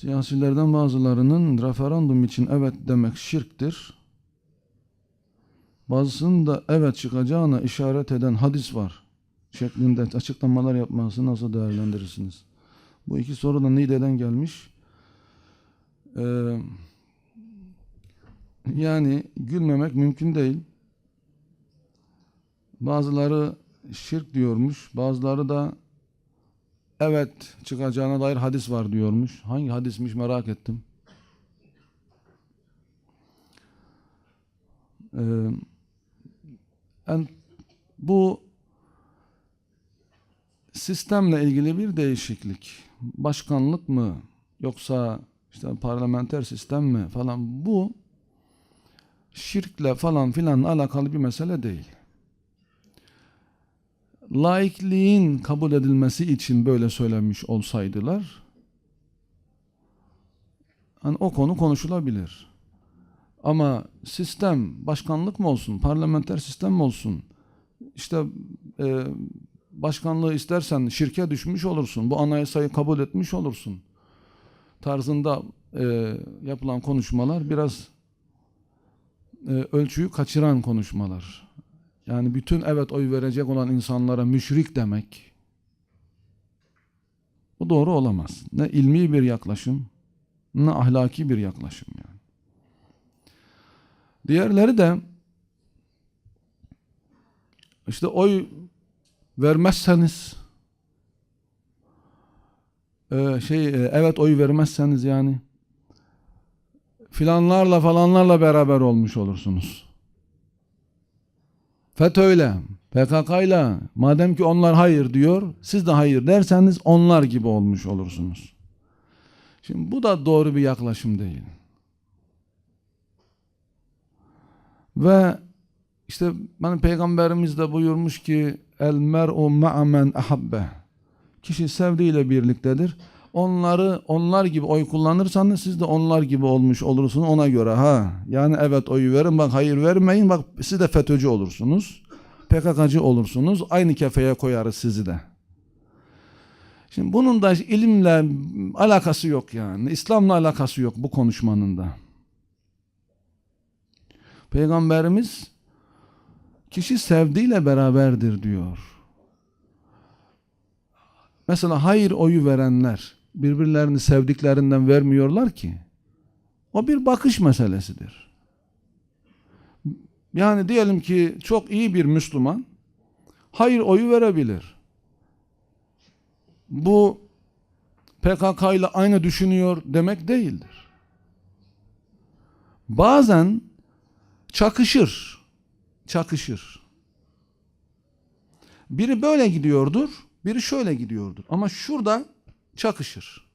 Siyasilerden bazılarının referandum için evet demek şirktir. Bazısının da evet çıkacağına işaret eden hadis var şeklinde açıklamalar yapması nasıl değerlendirirsiniz? Bu iki soru da Niğde'den gelmiş. Ee, yani gülmemek mümkün değil. Bazıları şirk diyormuş, bazıları da evet çıkacağına dair hadis var diyormuş. Hangi hadismiş merak ettim. Ee, en, bu sistemle ilgili bir değişiklik. Başkanlık mı yoksa işte parlamenter sistem mi falan bu şirkle falan filan alakalı bir mesele değil. Laikliğin kabul edilmesi için böyle söylemiş olsaydılar hani o konu konuşulabilir. Ama sistem başkanlık mı olsun, parlamenter sistem mi olsun? İşte e, başkanlığı istersen şirke düşmüş olursun. Bu anayasayı kabul etmiş olursun. Tarzında e, yapılan konuşmalar biraz e, ölçüyü kaçıran konuşmalar. Yani bütün evet oy verecek olan insanlara müşrik demek bu doğru olamaz. Ne ilmi bir yaklaşım ne ahlaki bir yaklaşım yani. Diğerleri de işte oy vermezseniz e, şey e, evet oy vermezseniz yani filanlarla falanlarla beraber olmuş olursunuz. FETÖ'yle, PKK'yla madem ki onlar hayır diyor, siz de hayır derseniz onlar gibi olmuş olursunuz. Şimdi bu da doğru bir yaklaşım değil. Ve işte ben peygamberimiz de buyurmuş ki el mer'u ma'amen ahabbe. Kişi sevdiğiyle birliktedir. Onları onlar gibi oy kullanırsanız siz de onlar gibi olmuş olursunuz ona göre ha. Yani evet oyu verin bak hayır vermeyin bak siz de FETÖ'cü olursunuz. PKK'cı olursunuz. Aynı kefeye koyarız sizi de. Şimdi bunun da ilimle alakası yok yani. İslam'la alakası yok bu konuşmanın da. Peygamberimiz kişi sevdiğiyle beraberdir diyor. Mesela hayır oyu verenler birbirlerini sevdiklerinden vermiyorlar ki. O bir bakış meselesidir. Yani diyelim ki çok iyi bir Müslüman hayır oyu verebilir. Bu PKK ile aynı düşünüyor demek değildir. Bazen çakışır. Çakışır. Biri böyle gidiyordur, biri şöyle gidiyordur. Ama şurada çakışır.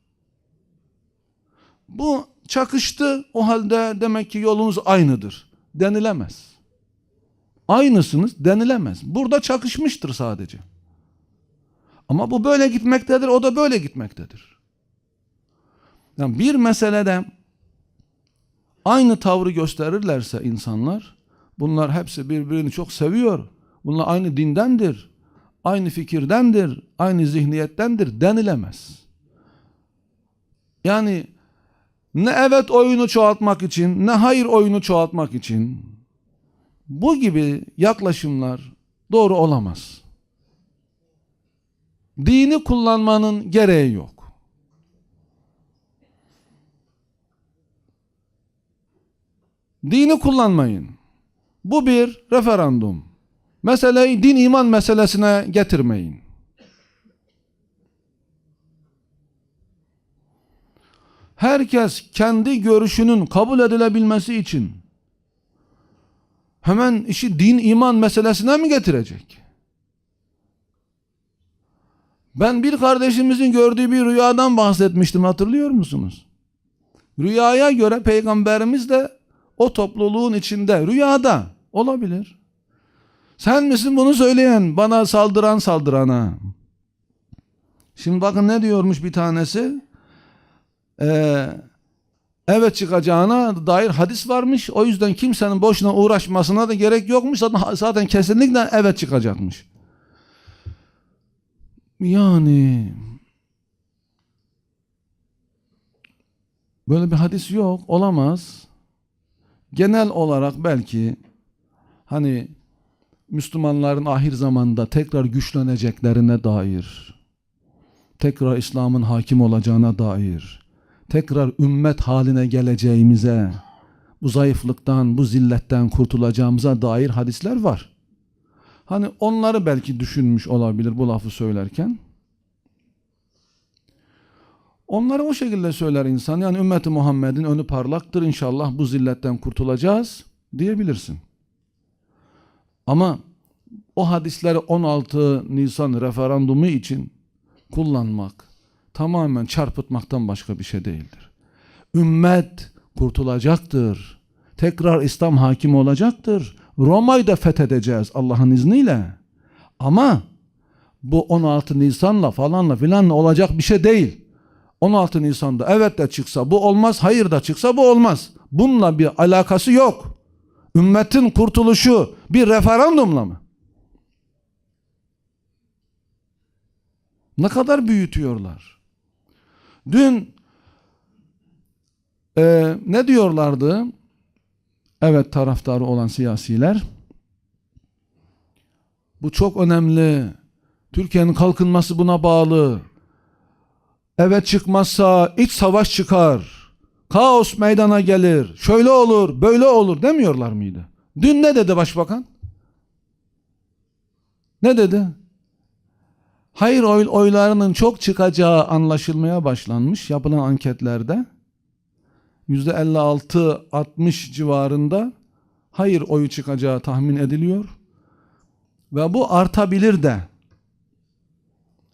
Bu çakıştı, o halde demek ki yolunuz aynıdır. Denilemez. Aynısınız denilemez. Burada çakışmıştır sadece. Ama bu böyle gitmektedir, o da böyle gitmektedir. Yani bir meselede aynı tavrı gösterirlerse insanlar, bunlar hepsi birbirini çok seviyor. Bunlar aynı dindendir, aynı fikirdendir, aynı zihniyettendir denilemez. Yani ne evet oyunu çoğaltmak için, ne hayır oyunu çoğaltmak için bu gibi yaklaşımlar doğru olamaz. Dini kullanmanın gereği yok. Dini kullanmayın. Bu bir referandum. Meseleyi din iman meselesine getirmeyin. Herkes kendi görüşünün kabul edilebilmesi için hemen işi din iman meselesine mi getirecek? Ben bir kardeşimizin gördüğü bir rüyadan bahsetmiştim hatırlıyor musunuz? Rüyaya göre peygamberimiz de o topluluğun içinde rüyada olabilir. Sen misin bunu söyleyen bana saldıran saldırana? Şimdi bakın ne diyormuş bir tanesi? Ee, evet çıkacağına dair hadis varmış. O yüzden kimsenin boşuna uğraşmasına da gerek yokmuş. Zaten, zaten kesinlikle evet çıkacakmış. Yani Böyle bir hadis yok, olamaz. Genel olarak belki hani Müslümanların ahir zamanda tekrar güçleneceklerine dair, tekrar İslam'ın hakim olacağına dair, tekrar ümmet haline geleceğimize, bu zayıflıktan, bu zilletten kurtulacağımıza dair hadisler var. Hani onları belki düşünmüş olabilir bu lafı söylerken. Onları o şekilde söyler insan. Yani ümmeti Muhammed'in önü parlaktır inşallah bu zilletten kurtulacağız diyebilirsin. Ama o hadisleri 16 Nisan referandumu için kullanmak tamamen çarpıtmaktan başka bir şey değildir. Ümmet kurtulacaktır. Tekrar İslam hakim olacaktır. Roma'yı da fethedeceğiz Allah'ın izniyle. Ama bu 16 Nisan'la falanla filanla olacak bir şey değil. 16 Nisan'da evet de çıksa bu olmaz, hayır da çıksa bu olmaz. Bununla bir alakası yok. Ümmetin kurtuluşu bir referandumla mı? Ne kadar büyütüyorlar. Dün e, ne diyorlardı? Evet taraftarı olan siyasiler. Bu çok önemli. Türkiye'nin kalkınması buna bağlı. Evet çıkmazsa iç savaş çıkar. Kaos meydana gelir. Şöyle olur, böyle olur demiyorlar mıydı? Dün ne dedi başbakan? Ne dedi? Hayır oy, oylarının çok çıkacağı anlaşılmaya başlanmış yapılan anketlerde. %56-60 civarında hayır oyu çıkacağı tahmin ediliyor. Ve bu artabilir de.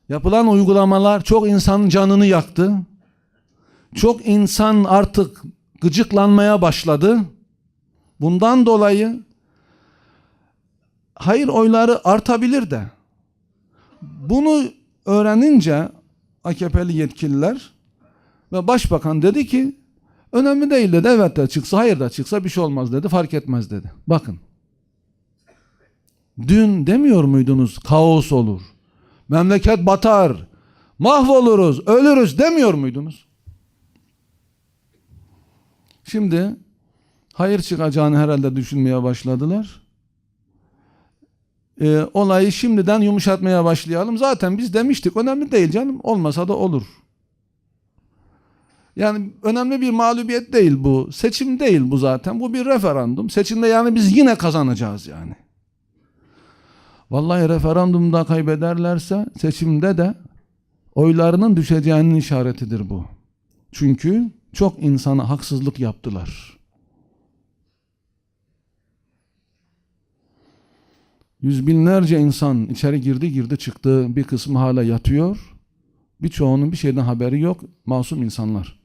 Yapılan uygulamalar çok insanın canını yaktı. Çok insan artık gıcıklanmaya başladı. Bundan dolayı hayır oyları artabilir de. Bunu öğrenince AKP'li yetkililer ve başbakan dedi ki önemli değil dedi. Evet de çıksa hayır da çıksa bir şey olmaz dedi. Fark etmez dedi. Bakın. Dün demiyor muydunuz kaos olur. Memleket batar. Mahvoluruz, ölürüz demiyor muydunuz? Şimdi hayır çıkacağını herhalde düşünmeye başladılar. Ee, olayı şimdiden yumuşatmaya başlayalım. Zaten biz demiştik önemli değil canım. Olmasa da olur. Yani önemli bir mağlubiyet değil bu. Seçim değil bu zaten. Bu bir referandum. Seçimde yani biz yine kazanacağız yani. Vallahi referandumda kaybederlerse seçimde de oylarının düşeceğinin işaretidir bu. Çünkü çok insana haksızlık yaptılar. Yüz binlerce insan içeri girdi girdi çıktı. Bir kısmı hala yatıyor. Birçoğunun bir şeyden haberi yok. Masum insanlar.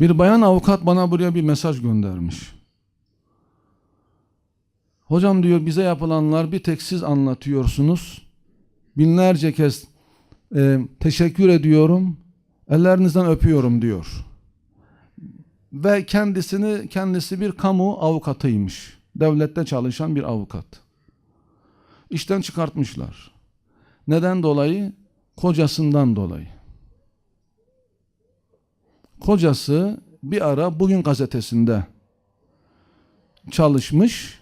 Bir bayan avukat bana buraya bir mesaj göndermiş. Hocam diyor bize yapılanlar bir tek siz anlatıyorsunuz. Binlerce kez e, teşekkür ediyorum. Ellerinizden öpüyorum diyor. Ve kendisini kendisi bir kamu avukatıymış. Devlette çalışan bir avukat. İşten çıkartmışlar. Neden dolayı? Kocasından dolayı. Kocası bir ara bugün gazetesinde çalışmış.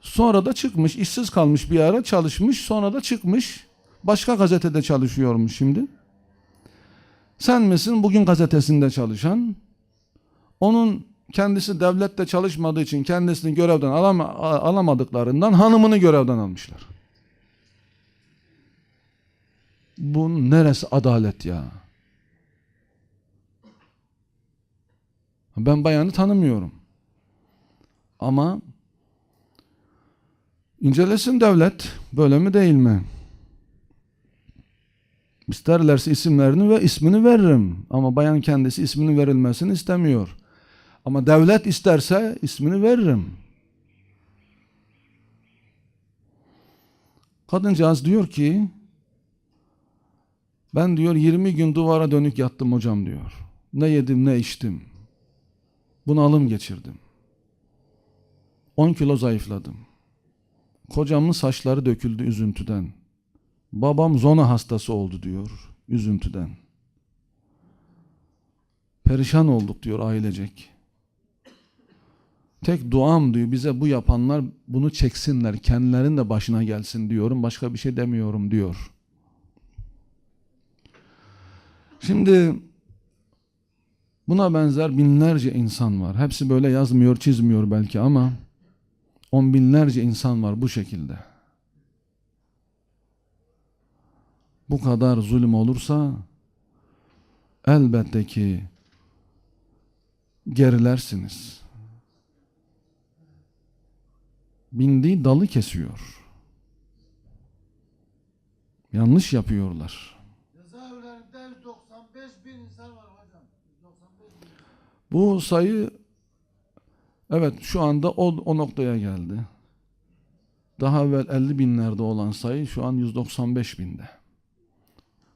Sonra da çıkmış, işsiz kalmış bir ara çalışmış, sonra da çıkmış. Başka gazetede çalışıyormuş şimdi. Sen misin bugün gazetesinde çalışan? Onun kendisi devlette çalışmadığı için kendisini görevden alama, alamadıklarından hanımını görevden almışlar. Bu neresi adalet ya? Ben bayanı tanımıyorum. Ama incelesin devlet. Böyle mi değil mi? İsterlerse isimlerini ve ismini veririm. Ama bayan kendisi ismini verilmesini istemiyor. Ama devlet isterse ismini veririm. Kadıncağız diyor ki ben diyor 20 gün duvara dönük yattım hocam diyor. Ne yedim ne içtim. Bunalım geçirdim. 10 kilo zayıfladım. Kocamın saçları döküldü üzüntüden. Babam zona hastası oldu diyor. üzüntüden. Perişan olduk diyor ailecek. Tek duam diyor bize bu yapanlar bunu çeksinler, kendilerinin de başına gelsin diyorum. Başka bir şey demiyorum diyor. Şimdi buna benzer binlerce insan var. Hepsi böyle yazmıyor, çizmiyor belki ama on binlerce insan var bu şekilde. Bu kadar zulüm olursa elbette ki gerilersiniz. Bindiği dalı kesiyor. Yanlış yapıyorlar. Cezaevlerinde 195 bin insan var hocam. 195 bin. Bu sayı evet şu anda o, o noktaya geldi. Daha evvel 50 binlerde olan sayı şu an 195 binde.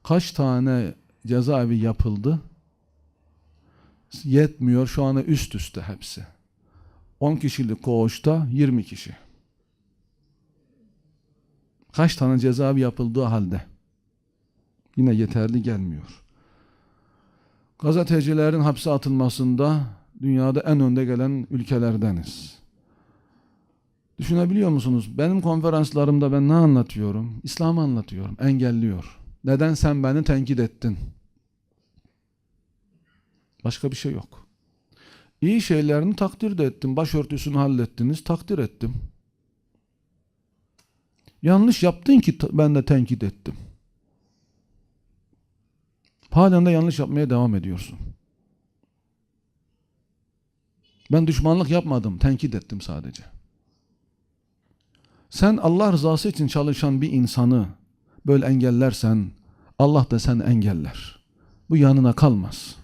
Kaç tane cezaevi yapıldı? Yetmiyor şu anda üst üste hepsi. 10 kişilik koğuşta 20 kişi. Kaç tane cezaevi yapıldığı halde. Yine yeterli gelmiyor. Gazetecilerin hapse atılmasında dünyada en önde gelen ülkelerdeniz. Düşünebiliyor musunuz? Benim konferanslarımda ben ne anlatıyorum? İslam'ı anlatıyorum. Engelliyor. Neden sen beni tenkit ettin? Başka bir şey yok. İyi şeylerini takdir de ettim. Başörtüsünü hallettiniz. Takdir ettim. Yanlış yaptın ki ben de tenkit ettim. Halen de yanlış yapmaya devam ediyorsun. Ben düşmanlık yapmadım, tenkit ettim sadece. Sen Allah rızası için çalışan bir insanı böyle engellersen Allah da seni engeller. Bu yanına kalmaz.